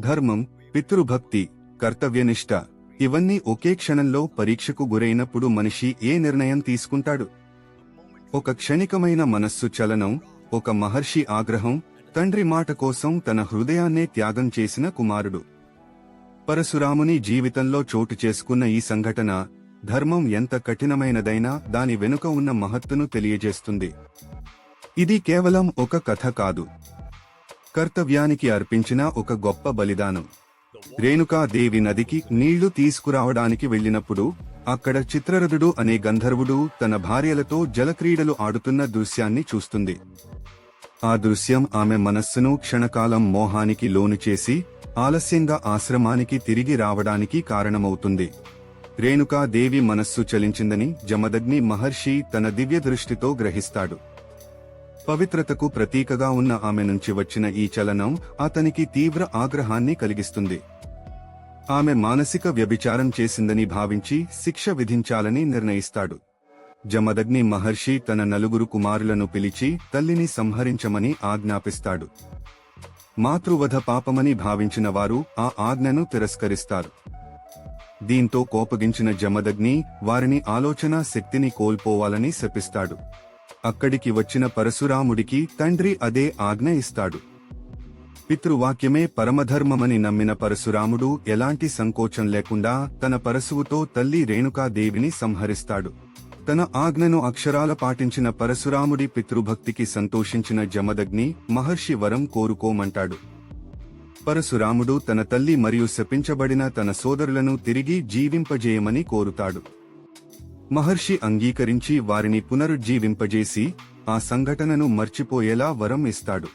ధర్మం పితృభక్తి కర్తవ్యనిష్ట ఇవన్నీ ఒకే క్షణంలో పరీక్షకు గురైనప్పుడు మనిషి ఏ నిర్ణయం తీసుకుంటాడు? ఒక క్షణికమైన మనస్సు చలనం ఒక మహర్షి ఆగ్రహం తండ్రి మాట కోసం తన హృదయాన్నే త్యాగం చేసిన కుమారుడు. పరశురాముని జీవితంలో చోటు చేసుకున్న ఈ సంఘటన ధర్మం ఎంత కఠినమైనదైనా దాని వెనుక ఉన్న మహత్తును తెలియజేస్తుంది. ఇది కేవలం ఒక కథ కాదు. కర్తవ్యానికి అర్పించిన ఒక గొప్ప బలిదానం. రేణుకాదేవి నదికి నీళ్ళు తీసుకురావడానికి వెళ్ళినప్పుడు అక్కడ చిత్రరథుడు అనే గంధర్వుడు తన భార్యలతో జలక్రీడలు ఆడుతున్న దృశ్యాన్ని చూస్తుంది. ఆ దృశ్యం ఆమె మనస్సును క్షణకాలం మోహానికి లోను చేసి ఆలస్యంగా ఆశ్రమానికి తిరిగి రావడానికి కారణమవుతుంది. రేణుకాదేవి మనస్సు చలించిందని జమదగ్ని మహర్షి తన దివ్య దృష్టితో గ్రహిస్తాడు. పవిత్రతకు ప్రతీకగా ఉన్న ఆమె నుంచి వచ్చిన ఈ చలనం అతనికి తీవ్ర ఆగ్రహాన్ని కలిగిస్తుంది. ఆమె మానసిక వ్యభిచారం చేసిందని భావించి శిక్ష విధించాలని నిర్ణయిస్తాడు. జమదగ్ని మహర్షి తన నలుగురు కుమారులను పిలిచి తల్లిని సంహరించమని ఆజ్ఞాపిస్తాడు. మాతృవధ పాపమని భావించిన వారు ఆ ఆజ్ఞను తిరస్కరిస్తారు. దీంతో కోపగించిన జమదగ్ని వారిని ఆలోచన శక్తిని కోల్పోవాలని శపిస్తాడు. అక్కడికి వచ్చిన పరశురాముడికి తండ్రి అదే ఆజ్ఞ ఇస్తాడు. పితృవాక్యమే పరమధర్మమని నమ్మిన పరశురాముడు ఎలాంటి సంకోచం లేకుండా తన పరశువుతో తల్లి రేణుకాదేవిని సంహరిస్తాడు. తన ఆజ్ఞను అక్షరాల పాటించిన పరశురాముడి పితృభక్తికి సంతోషించిన జమదగ్ని మహర్షి వరం కోరుకోమంటాడు. పరశురాముడు తన తల్లి మరియు శపించబడిన తన సోదరులను తిరిగి జీవింపజేయమని కోరుతాడు. మహర్షి అంగీకరించి వారిని పునరుజ్జీవింపజేసి ఆ సంఘటనను మర్చిపోయేలా వరం ఇస్తాడు.